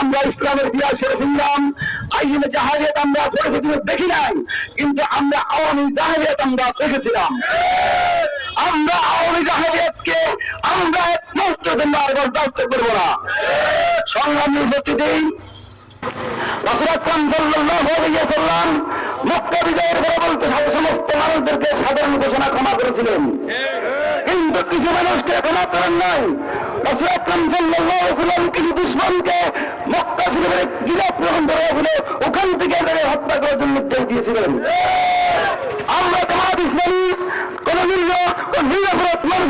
আমরা ইসলামের ইতিহাস শুনলাম আইনে জাহালিয়াত আমরা পরিস্থিতি দেখি নাই, কিন্তু আমরা আওয়ামী জাহালিয়াত আমরা দেখেছিলাম। আমরা আওয়ামী জাহালিয়াতকে আমরা মুহূর্তের জন্য আর বরদাস্ত করব না। সংগ্রামী উপস্থিতি ওয়াসাল্লাম মক্কা বিজয়ের পরে বলতে সমস্ত মানুষদেরকে সাধারণ ঘোষণা ক্ষমা করেছিলেন। কিন্তু কিছু মানুষকে ক্ষমা করেন নাই। রাসূল আকরাম সাল্লাল্লাহু আলাইহি ওয়াসাল্লাম কিছু দুশমনকে মক্কা শরীফের গিলাপ যখন ধরে ছিল ওখান থেকে তাদের হত্যা করার জন্য নির্দেশ দিয়েছিলেন আমরা জামাত ইসলামী কোন নির্য কোন নিরাপরাধ মানুষের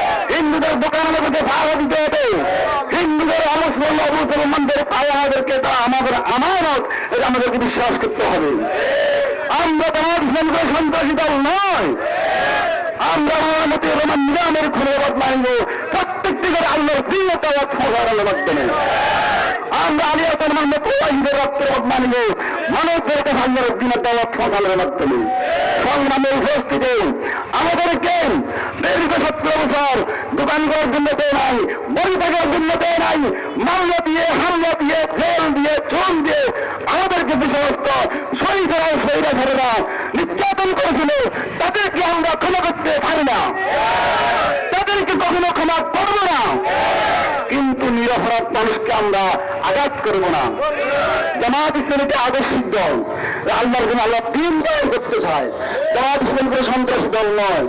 হিন্দুদের দোকান আমাদেরকে ভাড়া দিতে হবে, হিন্দুদের অমুসলিম অমুসলমানদের পায়ে আমাদেরকে তা আমাদের আমানত, এটা আমাদেরকে বিশ্বাস করতে হবে। আমরা তোমার ইসলামকে সন্ত্রাসী দল নয়। আমরা মতে রোমান নিরামের খুলে বদলাইব। প্রত্যেকটি করে আল্লাহর প্রিয়তা ফোসারের মাধ্যমে। আমরা আলিয়া সালমান মতো ওয়াহিদের রক্তের বদলা নিব মানবদের কাছে আল্লাহর দিনের দাওয়াত ফোসালের মাধ্যমে। সংগ্রামে উপস্থিতি দোকান করার জন্য দেয় নাই বড়ি থাকার জন্য দেয় নাই, মামলা দিয়ে, হামলা দিয়ে, জেল দিয়ে, চুন দিয়ে আমাদেরকে যে সমস্ত সৈরা সৈরা ছেলেরা নির্যাতন করেছিল, তাদেরকে আমরা ক্ষমা করতে পারি না। তাদেরকে কখনো ক্ষমা করব না। কিন্তু নিরপরাধ মানুষকে আমরা আঘাত করব না। জামাত ইসলামীকে আদর্শিক দল। আল্লাহর আল্লাহ তিন করতে চায়। ইসলাম কোনো দল নয়।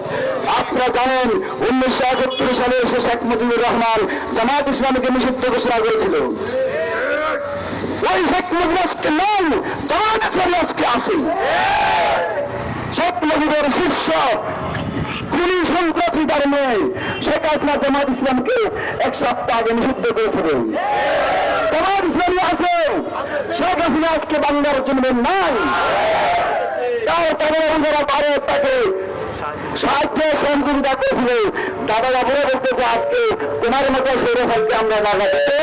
আপনারা জানেন, উনিশশো একাত্তর সালে রহমান জামাত ইসলামীকে নিষিদ্ধ ঘোষণা করেছিল। ওই শেখ মুজিব আজকে নয় জামাত ইসলামী আজকে আসে শেখ মুজিবের শিষ্য সন্ত্রাসী তার মেয়ে শেখ জামাত ইসলামকে এক সপ্তাহ আগে নিষিদ্ধ করেছিলেন। জামাত ইসলামী আছে হাসিনা আজকে বাংলার জন্য নাই। তাও তাদের তাকে সাহায্য সহযোগিতা বাবুরা আজকে তোমার মতো সৌর ফলকে আমরা লাগা দিতে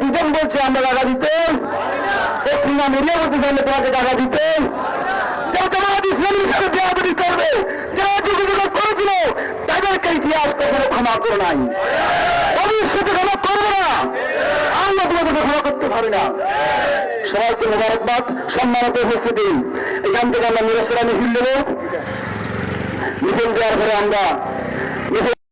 দুজন বলছে আমরা লাগা দিতে। সিনা মিলিয়ে বলতেছে আমরা তোমাকে জায়গা দিতে। করবে, যারা যোগাযোগ করেছিল, তাদেরকে ইতিহাস কখনো ক্ষমা করে নাই ভবিষ্যতে ক্ষমা করবে না আমরা তোমাদেরকে ক্ষমা করতে পারি না। সবাইকে মোবারকবাদ, সম্মানিত উপস্থিতি। এখান থেকে আমরা নিরসরা মিছিল দেবো মিছিল দেওয়ার পরে আমরা